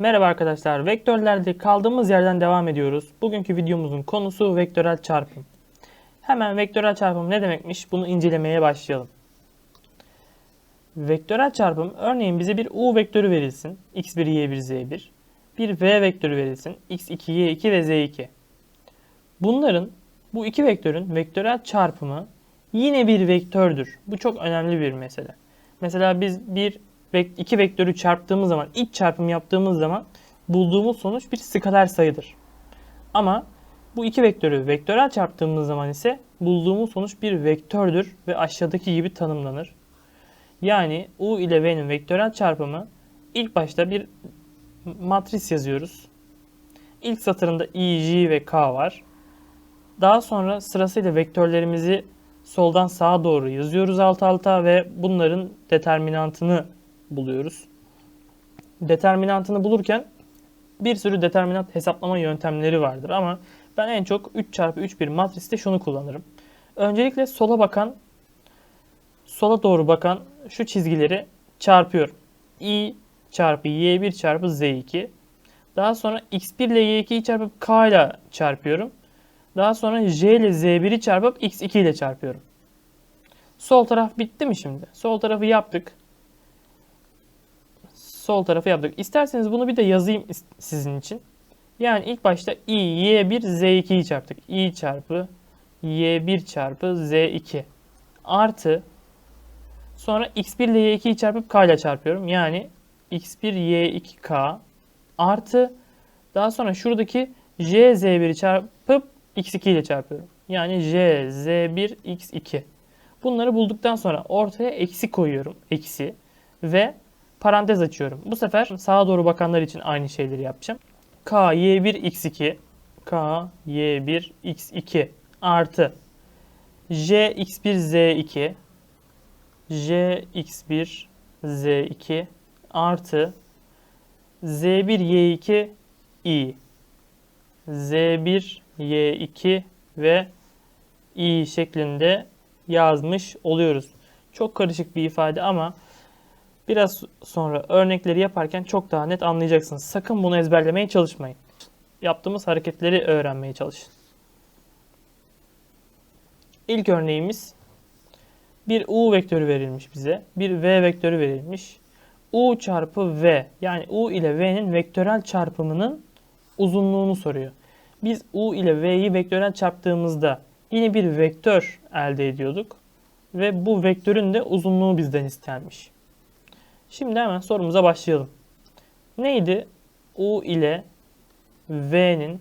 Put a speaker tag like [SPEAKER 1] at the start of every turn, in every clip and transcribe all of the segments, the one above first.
[SPEAKER 1] Merhaba arkadaşlar, vektörlerde kaldığımız yerden devam ediyoruz. Bugünkü videomuzun konusu vektörel çarpım. Hemen vektörel çarpım ne demekmiş bunu incelemeye başlayalım. Vektörel çarpım örneğin bize bir u vektörü verilsin, x1, y1, z1. Bir v vektörü verilsin, x2, y2 ve z2. Bunların, bu iki vektörün vektörel çarpımı yine bir vektördür. Bu çok önemli bir mesele. Mesela biz bir iki vektörü çarptığımız zaman, iç çarpım yaptığımız zaman bulduğumuz sonuç bir skaler sayıdır. Ama bu iki vektörü vektörel çarptığımız zaman ise bulduğumuz sonuç bir vektördür ve aşağıdaki gibi tanımlanır. Yani u ile v'nin vektörel çarpımı ilk başta bir matris yazıyoruz. İlk satırında i, j ve k var. Daha sonra sırasıyla vektörlerimizi soldan sağa doğru yazıyoruz alt alta ve bunların determinantını buluyoruz. Determinantını bulurken bir sürü determinant hesaplama yöntemleri vardır ama ben en çok 3 çarpı 3 bir matriste şunu kullanırım. Öncelikle sola bakan, sola doğru bakan şu çizgileri çarpıyorum. i çarpı y1 çarpı z2. Daha sonra x1 ile y2'yi çarpıp k ile çarpıyorum. Daha sonra j ile z1'i çarpıp x2 ile çarpıyorum. Sol taraf bitti mi şimdi? Sol tarafı yaptık sol tarafı yaptık. İsterseniz bunu bir de yazayım sizin için. Yani ilk başta i, y1, z2'yi çarptık. i çarpı y1 çarpı z2 artı sonra x1 ile y2'yi çarpıp k ile çarpıyorum. Yani x1 y2k artı daha sonra şuradaki j z1'i çarpıp x2 ile çarpıyorum. Yani j z1 x2. Bunları bulduktan sonra ortaya eksi koyuyorum. Eksi ve parantez açıyorum. Bu sefer sağa doğru bakanlar için aynı şeyleri yapacağım. K y1 x2 K y1 x2 artı J x1 z2 J x1 z2 artı z1 y2 i z1 y2 ve i şeklinde yazmış oluyoruz. Çok karışık bir ifade ama Biraz sonra örnekleri yaparken çok daha net anlayacaksınız. Sakın bunu ezberlemeye çalışmayın. Yaptığımız hareketleri öğrenmeye çalışın. İlk örneğimiz bir u vektörü verilmiş bize. Bir v vektörü verilmiş. u çarpı v yani u ile v'nin vektörel çarpımının uzunluğunu soruyor. Biz u ile v'yi vektörel çarptığımızda yine bir vektör elde ediyorduk. Ve bu vektörün de uzunluğu bizden istenmiş. Şimdi hemen sorumuza başlayalım. Neydi? U ile V'nin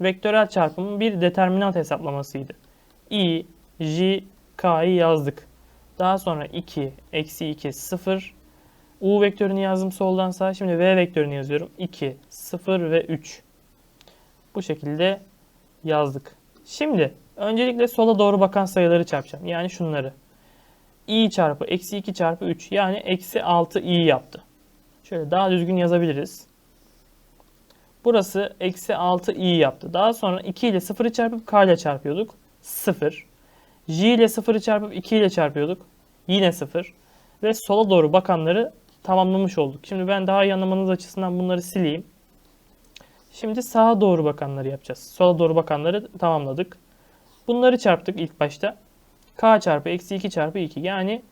[SPEAKER 1] vektörel çarpımı bir determinant hesaplamasıydı. I, J, K'yı yazdık. Daha sonra 2, eksi 2, 0. U vektörünü yazdım soldan sağa. Şimdi V vektörünü yazıyorum. 2, 0 ve 3. Bu şekilde yazdık. Şimdi öncelikle sola doğru bakan sayıları çarpacağım. Yani şunları i çarpı eksi 2 çarpı 3 yani eksi 6 i yaptı. Şöyle daha düzgün yazabiliriz. Burası eksi 6 i yaptı. Daha sonra 2 ile 0'ı çarpıp k ile çarpıyorduk. 0. j ile 0'ı çarpıp 2 ile çarpıyorduk. Yine 0. Ve sola doğru bakanları tamamlamış olduk. Şimdi ben daha iyi anlamanız açısından bunları sileyim. Şimdi sağa doğru bakanları yapacağız. Sola doğru bakanları tamamladık. Bunları çarptık ilk başta k çarpı eksi 2 çarpı 2. Yani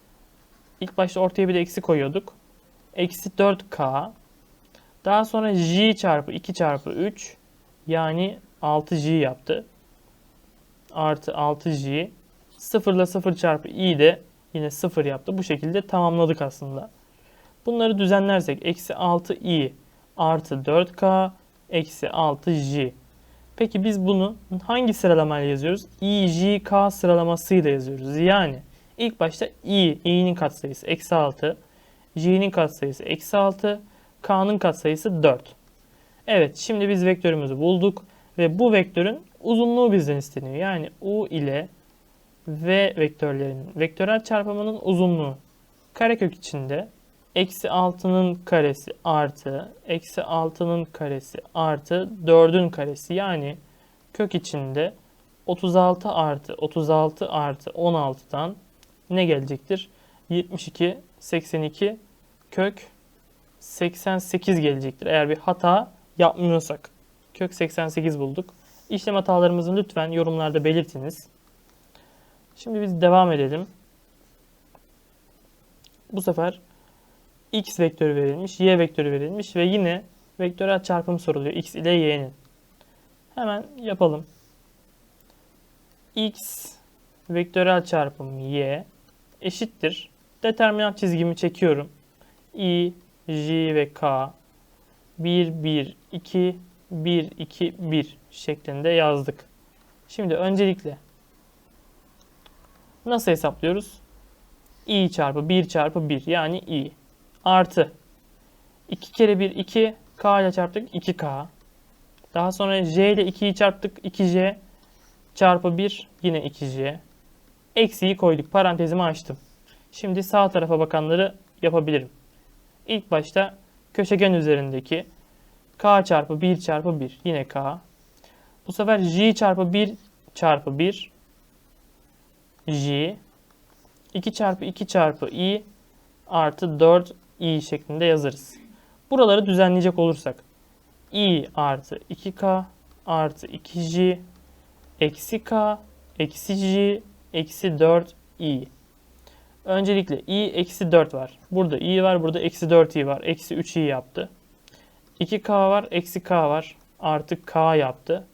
[SPEAKER 1] ilk başta ortaya bir de eksi koyuyorduk. Eksi 4k. Daha sonra j çarpı 2 çarpı 3. Yani 6j yaptı. Artı 6j. 0 ile 0 çarpı i de yine 0 yaptı. Bu şekilde tamamladık aslında. Bunları düzenlersek eksi 6i artı 4k eksi 6j. Peki biz bunu hangi sıralamayla yazıyoruz? I, J, K sıralamasıyla yazıyoruz. Yani ilk başta I, I'nin katsayısı eksi 6, J'nin katsayısı eksi 6, K'nın katsayısı 4. Evet şimdi biz vektörümüzü bulduk ve bu vektörün uzunluğu bizden isteniyor. Yani U ile V vektörlerinin vektörel çarpımının uzunluğu karekök içinde eksi 6'nın karesi artı eksi 6'nın karesi artı 4'ün karesi yani kök içinde 36 artı 36 artı 16'dan ne gelecektir? 72, 82 kök 88 gelecektir. Eğer bir hata yapmıyorsak. Kök 88 bulduk. İşlem hatalarımızı lütfen yorumlarda belirtiniz. Şimdi biz devam edelim. Bu sefer x vektörü verilmiş, y vektörü verilmiş ve yine vektörel çarpım soruluyor x ile y'nin. Hemen yapalım. x vektörel çarpım y eşittir. Determinant çizgimi çekiyorum. i, j ve k 1, 1, 2, 1, 2, 1 şeklinde yazdık. Şimdi öncelikle nasıl hesaplıyoruz? i çarpı 1 çarpı 1 yani i artı 2 kere 1 2 k ile çarptık 2k. Daha sonra j ile 2'yi çarptık 2j çarpı 1 yine 2j. Eksiği koyduk parantezimi açtım. Şimdi sağ tarafa bakanları yapabilirim. İlk başta köşegen üzerindeki k çarpı 1 çarpı 1 yine k. Bu sefer j çarpı 1 çarpı 1 j 2 çarpı 2 çarpı i artı 4 i şeklinde yazarız. Buraları düzenleyecek olursak i artı 2k artı 2j eksi k eksi j eksi 4 i. Öncelikle i eksi 4 var. Burada i var. Burada eksi 4 i var. Eksi 3 i yaptı. 2k var. Eksi k var. Artı k yaptı.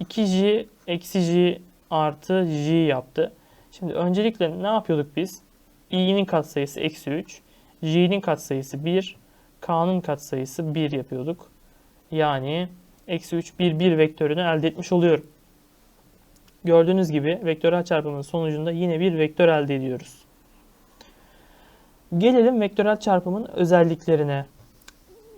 [SPEAKER 1] 2j eksi j artı j yaptı. Şimdi öncelikle ne yapıyorduk biz? i'nin katsayısı eksi 3. j'nin katsayısı 1. k'nın katsayısı 1 yapıyorduk. Yani eksi 3 1 1 vektörünü elde etmiş oluyorum. Gördüğünüz gibi vektörel çarpımın sonucunda yine bir vektör elde ediyoruz. Gelelim vektörel çarpımın özelliklerine.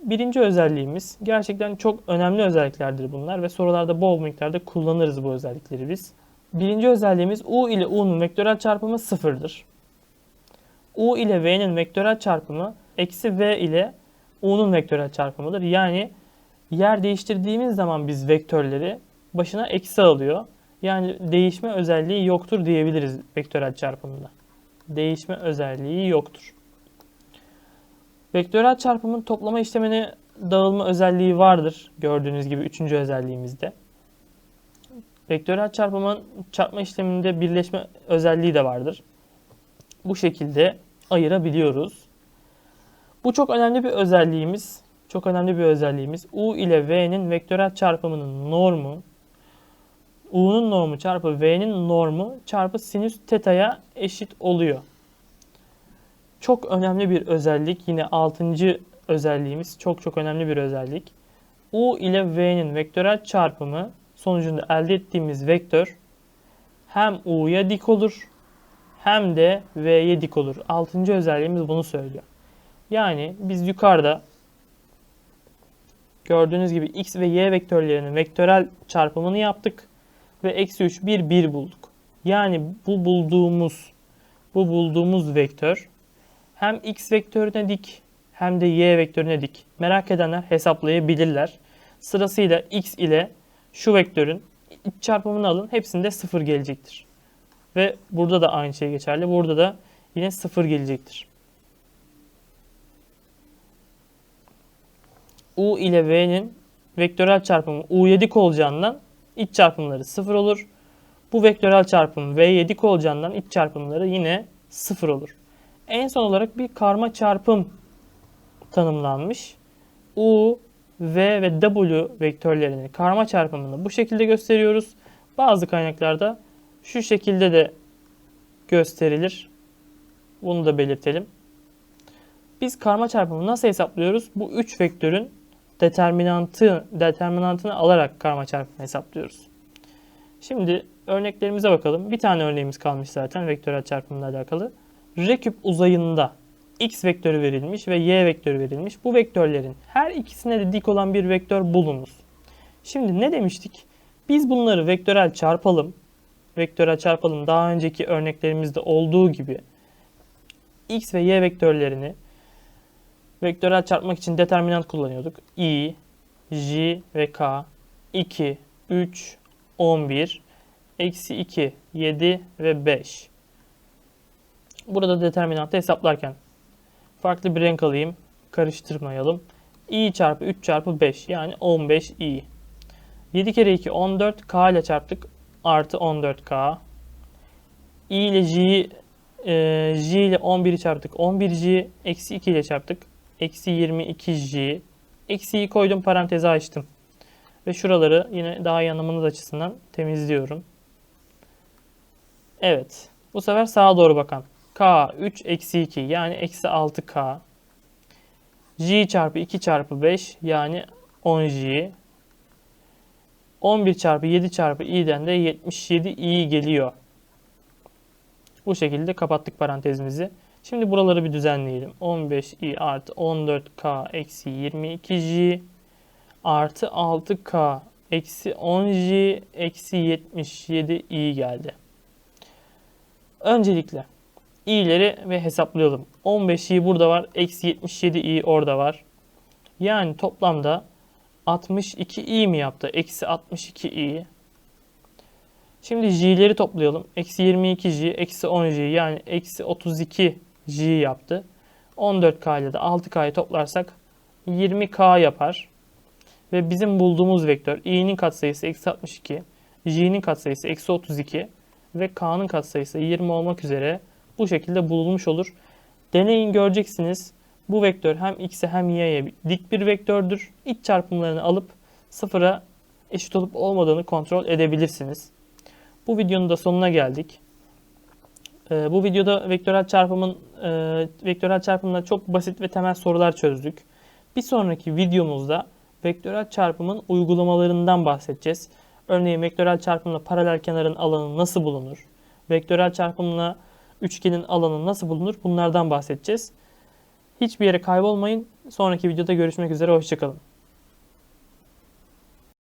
[SPEAKER 1] Birinci özelliğimiz gerçekten çok önemli özelliklerdir bunlar ve sorularda bol miktarda kullanırız bu özellikleri biz. Birinci özelliğimiz u ile u'nun vektörel çarpımı sıfırdır. U ile v'nin vektörel çarpımı eksi v ile u'nun vektörel çarpımıdır. Yani yer değiştirdiğimiz zaman biz vektörleri başına eksi alıyor. Yani değişme özelliği yoktur diyebiliriz vektörel çarpımında. Değişme özelliği yoktur. Vektörel çarpımın toplama işlemine dağılma özelliği vardır. Gördüğünüz gibi üçüncü özelliğimizde. Vektörel çarpımın çarpma işleminde birleşme özelliği de vardır. Bu şekilde ayırabiliyoruz. Bu çok önemli bir özelliğimiz. Çok önemli bir özelliğimiz. U ile V'nin vektörel çarpımının normu U'nun normu çarpı V'nin normu çarpı sinüs teta'ya eşit oluyor. Çok önemli bir özellik. Yine 6. özelliğimiz. Çok çok önemli bir özellik. U ile V'nin vektörel çarpımı sonucunda elde ettiğimiz vektör hem U'ya dik olur hem de V'ye dik olur. 6. özelliğimiz bunu söylüyor. Yani biz yukarıda gördüğünüz gibi x ve y vektörlerinin vektörel çarpımını yaptık ve eksi 3 1 1 bulduk. Yani bu bulduğumuz bu bulduğumuz vektör hem x vektörüne dik hem de y vektörüne dik. Merak edenler hesaplayabilirler. Sırasıyla x ile şu vektörün iç çarpımını alın. Hepsinde 0 gelecektir. Ve burada da aynı şey geçerli. Burada da yine 0 gelecektir. U ile V'nin vektörel çarpımı U'ya dik olacağından iç çarpımları 0 olur. Bu vektörel çarpım V'ye dik olacağından iç çarpımları yine 0 olur. En son olarak bir karma çarpım tanımlanmış. U, V ve W vektörlerini karma çarpımını bu şekilde gösteriyoruz. Bazı kaynaklarda şu şekilde de gösterilir. Bunu da belirtelim. Biz karma çarpımı nasıl hesaplıyoruz? Bu 3 vektörün determinantı, determinantını alarak karma çarpımı hesaplıyoruz. Şimdi örneklerimize bakalım. Bir tane örneğimiz kalmış zaten vektörel çarpımla alakalı. R uzayında x vektörü verilmiş ve y vektörü verilmiş. Bu vektörlerin her ikisine de dik olan bir vektör bulunuz. Şimdi ne demiştik? Biz bunları vektörel çarpalım. Vektörel çarpalım daha önceki örneklerimizde olduğu gibi x ve y vektörlerini vektörel çarpmak için determinant kullanıyorduk. i, j ve k 2, 3, 11, eksi 2, 7 ve 5. Burada determinantı hesaplarken farklı bir renk alayım. karıştırmayalım. i çarpı 3 çarpı 5 yani 15i. 7 kere 2 14 k ile çarptık artı 14k. i ile j'yi e, j ile 11'i çarptık 11j eksi 2 ile çarptık. Eksi 22j. Eksiyi koydum paranteze açtım. Ve şuraları yine daha iyi anlamanız açısından temizliyorum. Evet. Bu sefer sağa doğru bakan. K 3 eksi 2 yani eksi 6K. J çarpı 2 çarpı 5 yani 10J. 11 çarpı 7 çarpı i'den de 77 i geliyor. Bu şekilde kapattık parantezimizi. Şimdi buraları bir düzenleyelim. 15i artı 14k eksi 22j artı 6k eksi 10j eksi 77i geldi. Öncelikle i'leri ve hesaplayalım. 15i burada var. Eksi 77i orada var. Yani toplamda 62i mi yaptı? Eksi 62i. Şimdi j'leri toplayalım. Eksi 22j, eksi 10j yani eksi 32j yaptı. 14k ile de 6k'yı toplarsak 20k yapar. Ve bizim bulduğumuz vektör i'nin katsayısı eksi 62, j'nin katsayısı eksi 32 ve k'nın katsayısı 20 olmak üzere bu şekilde bulunmuş olur. Deneyin göreceksiniz. Bu vektör hem x'e hem y'ye dik bir vektördür. İç çarpımlarını alıp sıfıra eşit olup olmadığını kontrol edebilirsiniz. Bu videonun da sonuna geldik. Ee, bu videoda vektörel çarpımın e, vektörel çarpımla çok basit ve temel sorular çözdük. Bir sonraki videomuzda vektörel çarpımın uygulamalarından bahsedeceğiz. Örneğin vektörel çarpımla paralel kenarın alanı nasıl bulunur? Vektörel çarpımla üçgenin alanı nasıl bulunur? Bunlardan bahsedeceğiz. Hiçbir yere kaybolmayın. Sonraki videoda görüşmek üzere. Hoşçakalın.